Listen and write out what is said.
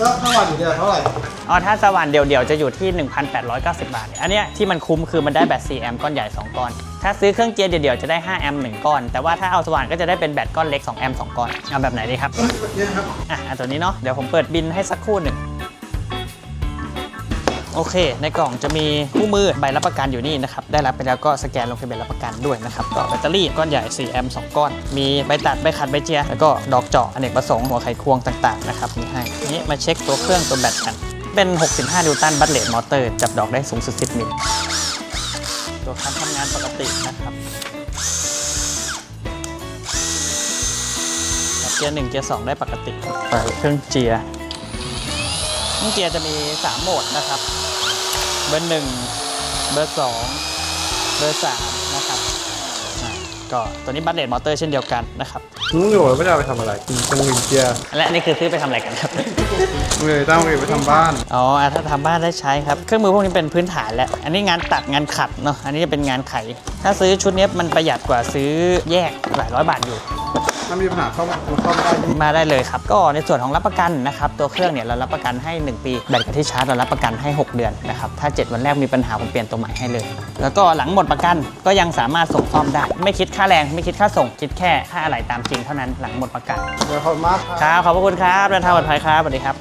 แล้วถ้าวันอยู่เดียวเท่าไหร่อ๋อถ้าสว่านเดี่ยวๆจะอยู่ที่ 1,890 บาท อันเนี้ยที่มันคุ้มคือมันได้แบต4แอมป์ก้อนใหญ่ 2 ก้อน ถ้าซื้อเครื่องเจียร์เดี่ยวๆจะได้5แอมป์1ก้อน แต่ว่าถ้าเอาสว่านก็จะได้เป็นแบตก้อนเล็ก2แอมป์2ก้อน เอาแบบไหนดีครับเอ้ยเยอะครับ อะอะตัวนี้เนาะ เดี๋ยวผมเปิดบินให้สักครู่หนึ่ง โอเค ในกล่องจะมีคู่มือใบรับประกันอยู่นี่นะครับ ได้รับไปแล้วก็สแกนลงทะเบียนรับประกันด้วยนะครับต่อแบตเตอรี่ก้อนใหญ่ 4 แอมป์ 2 ก้อน มีใบตัด ใบขัด ใบเจีย แล้วก็ดอกเจาะอเนกประสงค์หัวไขควงต่างๆนะครับมีให้นี้มาเช็คตัวเครื่องตัวแบตกัน เป็น 65 นิวตัน บัตเลตมอเตอร์ จับดอกได้สูงสุด 10 มิล ตัวคันทำงานปกตินะครับจับเกียร์1เกียร์2ได้ปกติไปเครื่องเจียร์ เครื่องเจียร์จะมี 3 โหมดนะครับ เบอร์1เบอร์2เบอร์3นะครับอะก็ตัวนี้บัตเลตมอเตอร์เช่นเดียวกันนะครับมึงอยู่ไม่ได้เอาไปทำอะไรกินตรงวินเจียร์และอันนี่คือซื้อไปทำอะไรกันครับ เลยตั้งไปทำบ้าน อ๋ออะถ้าทำบ้านได้ใช้ครับ เครื่องมือพวกนี้เป็นพื้นฐานแหละ อันนี้งานตัดงานขัดเนาะ อันนี้จะเป็นงานไข ถ้าซื้อชุดนี้มันประหยัดกว่าซื้อแยกหลายร้อยบาทอยู่ ถ้ามีปัญหาเข้ามาเข้ามาได้ที่มาได้เลยครับ ก็ในส่วนของรับประกันนะครับตัวเครื่องเนี่ยเรารับประกันให้ 1 ปีแบตกับที่ชาร์จเรารับประกันให้ 6 เดือนนะครับถ้า 7 วันแรกมีปัญหาผมเปลี่ยนตัวใหม่ให้เลย แล้วก็หลังหมดประกันก็ยังสามารถส่งซ่อมได้ ไม่คิดค่าแรงไม่คิดค่าส่งคิดแค่ค่าอะไหล่ตามจริงเท่านั้นหลังหมดประกัน เดี๋ยวขอบคุณมากครับ ครับขอบพระคุณครับเดินทางปลอดภัยครับสวัสดีครับ